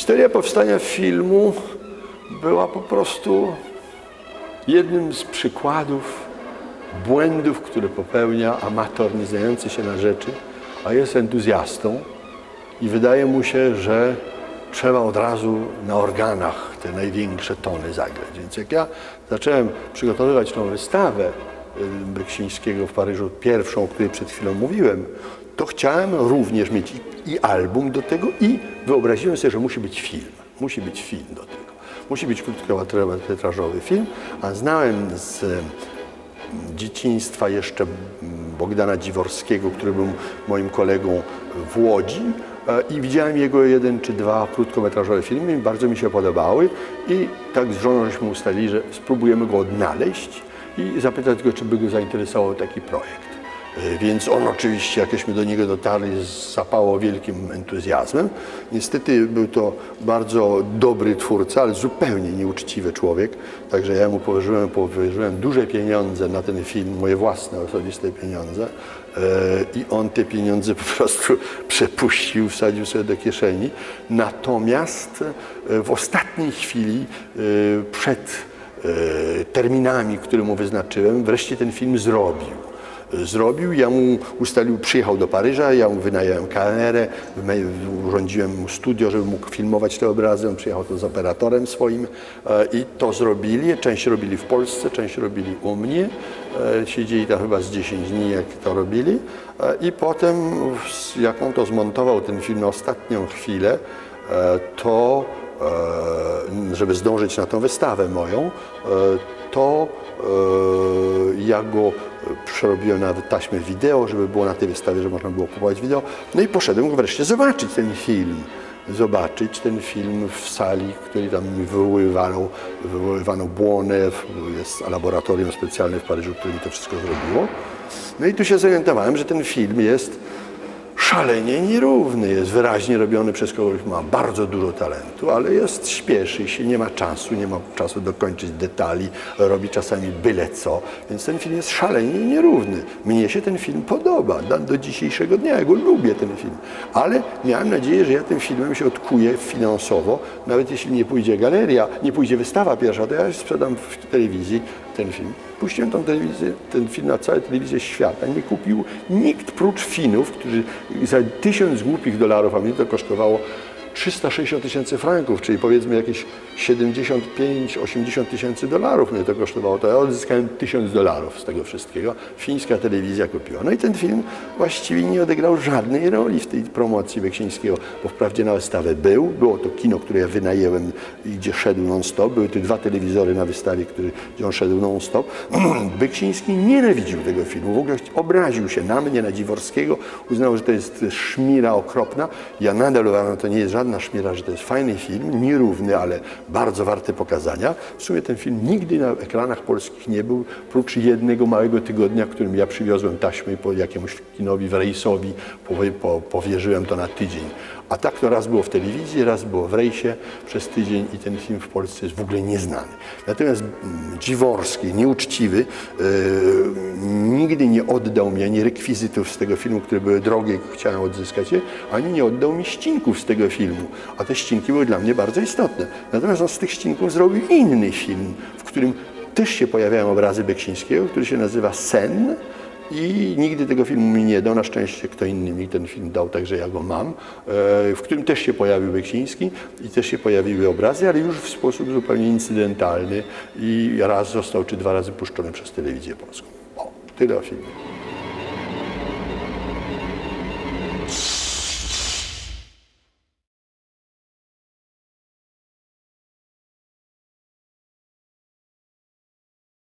Historia powstania filmu była po prostu jednym z przykładów błędów, które popełnia amator nieznający się na rzeczy, a jest entuzjastą i wydaje mu się, że trzeba od razu na organach te największe tony zagrać. Więc jak ja zacząłem przygotowywać tą wystawę y, Beksińskiego w Paryżu, pierwszą, o której przed chwilą mówiłem, to chciałem również mieć i, album do tego i wyobraziłem sobie, że musi być film. Musi być film do tego. Musi być krótkometrażowy film, a znałem z dzieciństwa jeszcze Bogdana Dziworskiego, który był moim kolegą w Łodzi e, i widziałem jego jeden czy dwa krótkometrażowe filmy i bardzo mi się podobały i tak z żoną żeśmy ustalili, że spróbujemy go odnaleźć i zapytać go, czy by go zainteresował taki projekt. E, Więc on oczywiście, jakśmy do niego dotarli, zapało wielkim entuzjazmem. Niestety był to bardzo dobry twórca, ale zupełnie nieuczciwy człowiek. Także ja mu powierzyłem, powierzyłem duże pieniądze na ten film, moje własne, osobiste pieniądze. E, I on te pieniądze po prostu przepuścił, wsadził sobie do kieszeni. Natomiast e, w ostatniej chwili, przed terminami, które mu wyznaczyłem, wreszcie ten film zrobił zrobił. Ja mu ustalił, przyjechał do Paryża, ja mu wynająłem kamerę, urządziłem mu studio, żeby mógł filmować te obrazy. On przyjechał to z operatorem swoim e, i to zrobili. Część robili w Polsce, część robili u mnie. E, Siedzieli tam chyba z 10 dni, jak to robili. E, I potem, jak on to zmontował, ten film na ostatnią chwilę, to żeby zdążyć na tą wystawę moją, to ja go przerobiłem nawet taśmę wideo, żeby było na tej wystawie, że można było kupować wideo. No i poszedłem wreszcie zobaczyć ten film. Zobaczyć ten film w sali, w której tam wywoływano, wywoływano błonę. Jest laboratorium specjalne w Paryżu, które mi to wszystko zrobiło. No i tu się zorientowałem, że ten film jest szalenie nierówny. Jest wyraźnie robiony przez kogoś, kto ma bardzo dużo talentu, ale jest, śpieszy się, nie ma czasu, nie ma czasu dokończyć detali, robi czasami byle co. Więc ten film jest szalenie nierówny. Mnie się ten film podoba do, dzisiejszego dnia. Ja go lubię, ten film. Ale miałem nadzieję, że ja tym filmem się odkuję finansowo. Nawet jeśli nie pójdzie galeria, nie pójdzie wystawa pierwsza, to ja sprzedam w telewizji ten film. Puściłem tą telewizję, ten film na całe telewizję świata. Nie kupił nikt prócz Finów, którzy za tysiąc głupich dolarów, a mnie to kosztowało 360 tysięcy franków, czyli powiedzmy jakieś 75-80 tysięcy dolarów mnie to kosztowało. To ja odzyskałem 1000 dolarów z tego wszystkiego. Fińska telewizja kupiła. No i ten film właściwie nie odegrał żadnej roli w tej promocji Beksińskiego, bo wprawdzie na wystawę był. Było to kino, które ja wynajęłem i gdzie szedł non-stop. Były te dwa telewizory na wystawie, który, gdzie on szedł non-stop. Beksiński nienawidził tego filmu. W ogóle obraził się na mnie, na Dziworskiego. Uznał, że to jest szmira okropna. Ja nadal uważam, to nie jest żadna szmira, że to jest fajny film, nierówny, ale bardzo warty pokazania. W sumie ten film nigdy na ekranach polskich nie był, prócz jednego małego tygodnia, którym ja przywiozłem taśmy po jakiemuś kinowi w Rejsowi, powierzyłem to na tydzień. A tak to raz było w telewizji, raz było w Rejsie przez tydzień i ten film w Polsce jest w ogóle nieznany. Natomiast Dziworski, nieuczciwy, yy, nigdy nie oddał mi ani rekwizytów z tego filmu, które były drogie, chciałem odzyskać je, ani nie oddał mi ścinków z tego filmu. A te ścinki były dla mnie bardzo istotne. Natomiast on z tych ścinków zrobił inny film, w którym też się pojawiają obrazy Beksińskiego, który się nazywa Sen i nigdy tego filmu mi nie dał. Na szczęście kto inny mi ten film dał, także ja go mam, e, w którym też się pojawił Beksiński i też się pojawiły obrazy, ale już w sposób zupełnie incydentalny i raz został, czy dwa razy puszczony przez telewizję polską. O, tyle o filmie.